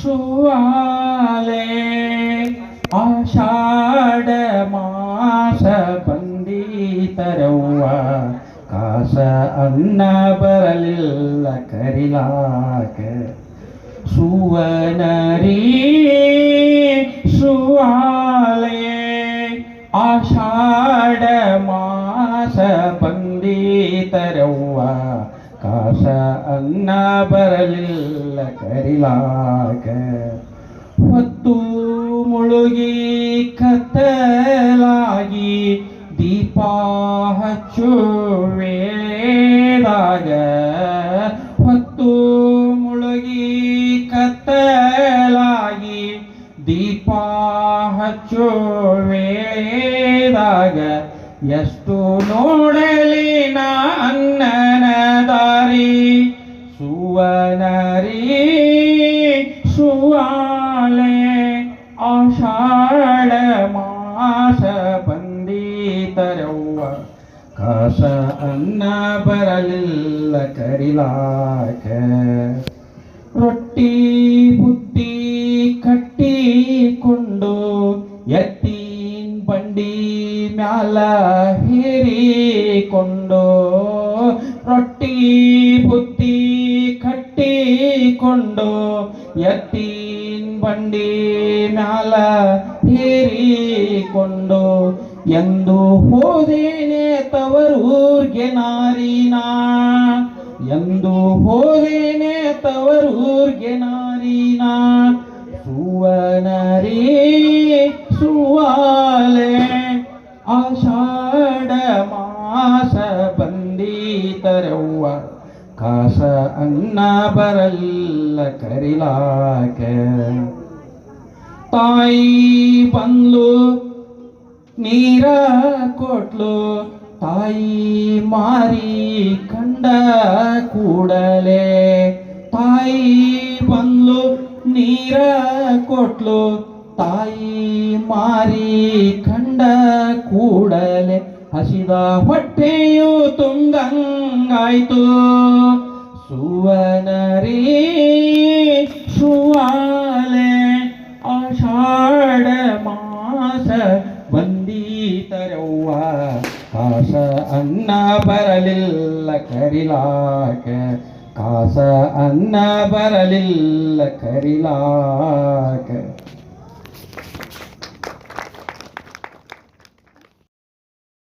ಸುವಾಲೆ ಆಷಾಢ ಮಾಸ ಬಂದೀತರವ್ವ ಕಾಸ ಅನ್ನ ಬರಲಿಲ್ಲ ಕರಿಲಾಕ ಸುವನರಿ ಸುವಾಲೆ ಆಷಾಢ ಕಾಸ ಅನ್ನ ಬರಲಿಲ್ಲ ಕರಿಲಾಗ ಹೊತ್ತು ಮುಳುಗಿ ಕತ್ತಲಾಗಿ ದೀಪ ಹಚ್ಚು ವೇಳೆದಾಗ ಹೊತ್ತು ಮುಳುಗಿ ಕತ್ತಲಾಗಿ ದೀಪ ಹಚ್ಚು ವೇಳೆದಾಗ ಎಷ್ಟು ನೋಡಲಿ ನಾ ಅಣ್ಣನ ದಾರಿ ಸುವನರಿ, ಸುವಾಲೆ ಆಷಾಢ ಮಾಸ ಬಂದೀತರವ್ವ ಕಾಸ, ಅನ್ನ ಬರಲಿಲ್ಲ ಕರಿಲಾಕ. ರೊಟ್ಟಿ ಬುತ್ತಿ ಕಟ್ಟಿಕೊಂಡು ಎತ್ತಿನ ಬಂಡಿ ಮ್ಯಾಲ ಹೀರಿಕೊಂಡು ರೊಟ್ಟಿ ಕಟ್ಟಿಕೊಂಡು ಎತ್ತಿನ ಬಂಡಿ ಮ್ಯಾಲ ಹೇರಿಕೊಂಡು ಎಂದು ಹೋದೇನೆ ತವರೂರ್ಗೆ ನಾರಿನಾ, ಎಂದು ಹೋದೇನೆ ತವರೂರ್ಗೆ ನಾರಿನಾ. ಸುವನರಿ ಸುವಾಲೆ, ಆಷಾಢ ಮಾಸ ಬಂದೀತರವ್ವ. ಕಾಸ ಅನ್ನ ಬರಲ್ಲ ಕರಿಲಾಕ. ತಾಯಿ ಬಂದ್ಲು, ನೀರ ಕೊಟ್ಲು, ತಾಯಿ ಮಾರಿ ಕಂಡ ಕೂಡಲೇ. ತಾಯಿ ಬಂದ್ಲು, ನೀರ ಕೊಟ್ಲು, ತಾಯಿ ಮಾರಿ ಕಂಡ ಕೂಡಲೇ. ಹಸಿದ ಹೊಟ್ಟೆಯು ತುಂಗಂಗಾಯ್ತು. ಸುವನರಿ ಸುವಾಲೆ ಆಷಾಢ ಮಾಸ ಬಂದೀತರವ್ವ. ಕಾಸ ಅನ್ನ ಬರಲಿಲ್ಲ ಕರಿಲಾಕ. ಕಾಸ ಅನ್ನ ಬರಲಿಲ್ಲ ಕರಿಲಾಕ.